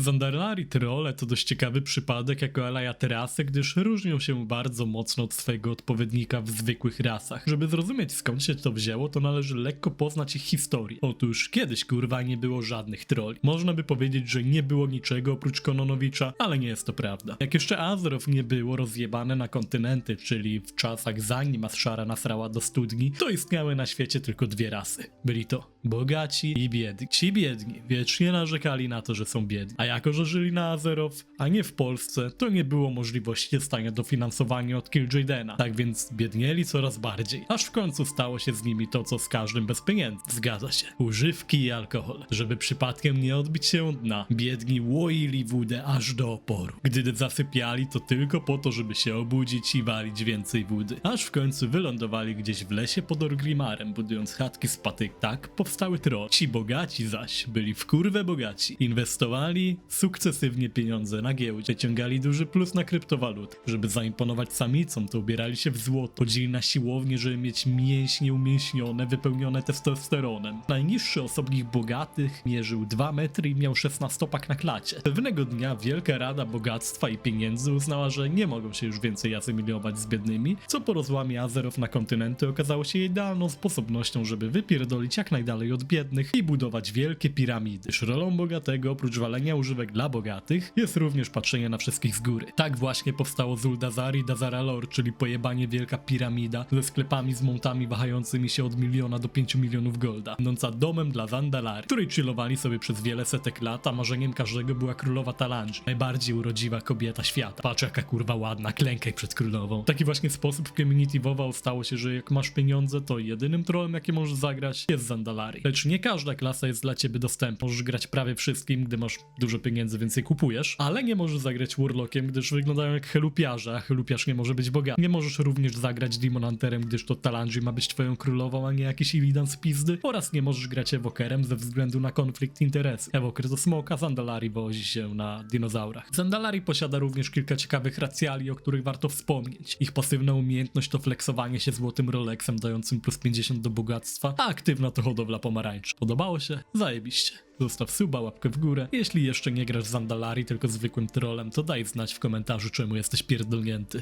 Zandalari trolle to dość ciekawy przypadek jako Alajaterasy, gdyż różnią się bardzo mocno od swojego odpowiednika w zwykłych rasach. Żeby zrozumieć skąd się to wzięło, to należy lekko poznać ich historię. Otóż kiedyś kurwa nie było żadnych trolli. Można by powiedzieć, że nie było niczego oprócz Kononowicza, ale nie jest to prawda. Jak jeszcze Azeroth nie było rozjebane na kontynenty, czyli w czasach zanim Ashara nasrała do studni, to istniały na świecie tylko dwie rasy. Byli to bogaci i biedni. Ci biedni wiecznie narzekali na to, że są biedni. A jako, że żyli na Azeroth, a nie w Polsce, to nie było możliwości dostania dofinansowania od Kil'jaedena. Tak więc biednieli coraz bardziej. Aż w końcu stało się z nimi to, co z każdym bez pieniędzy. Zgadza się. Używki i alkohol. Żeby przypadkiem nie odbić się od dna, biedni łoili wódę aż do oporu. Gdy zasypiali, to tylko po to, żeby się obudzić i walić więcej wody. Aż w końcu wylądowali gdzieś w lesie pod Orgrimarem, budując chatki z patyk. Tak powstały troll. Ci bogaci zaś byli w kurwę bogaci. Inwestowali sukcesywnie pieniądze na giełdzie, ciągali duży plus na kryptowalut. Żeby zaimponować samicom, to ubierali się w złoto. Chodzili na siłownię, żeby mieć mięśnie umięśnione, wypełnione testosteronem. Najniższy osobnik bogatych mierzył 2 metry i miał 16 na klacie. Pewnego dnia Wielka Rada Bogactwa i Pieniędzy uznała, że nie mogą się już więcej asymiliować z biednymi, co po rozłamie Azerów na kontynenty okazało się idealną sposobnością, żeby wypierdolić jak najdalej od biednych i budować wielkie piramidy. Rolą bogatego, oprócz walenia używek dla bogatych, jest również patrzenie na wszystkich z góry. Tak właśnie powstało Zuldazari Dazaralor, czyli pojebanie wielka piramida ze sklepami z montami wahającymi się od miliona do 5 milionów golda, będąca domem dla Zandalari, której chillowali sobie przez wiele setek lat, a marzeniem każdego była królowa Talandży, najbardziej urodziwa kobieta świata. Patrz jaka kurwa ładna, klękaj przed królową. Taki właśnie sposób w Community WoWa stało się, że jak masz pieniądze, to jedynym trolem, jakie możesz zagrać, jest Zandalari. Lecz nie każda klasa jest dla ciebie dostępna. Możesz grać prawie wszystkim, gdy masz dużo pieniędzy, więc je kupujesz, ale nie możesz zagrać Warlockiem, gdyż wyglądają jak helupiarze, a helupiarz nie może być bogaty. Nie możesz również zagrać Demon Hunterem, gdyż to Talandży ma być twoją królową, a nie jakiś Illidan z pizdy. Oraz nie możesz grać Evokerem ze względu na konflikt interesów. Evoker to smoka, Zandalari wozi się na dinozaurach. Zandalari posiada również kilka ciekawych racjali, o których warto wspomnieć. Ich pasywna umiejętność to flexowanie się złotym Rolexem dającym plus 50 do bogactwa, a aktywna to hodowla pomarańczy. Podobało się? Zajebiście. Zostaw suba, łapkę w górę. Jeśli jeszcze nie grasz z Zandalari, tylko zwykłym trolem, to daj znać w komentarzu, czemu jesteś pierdolnięty.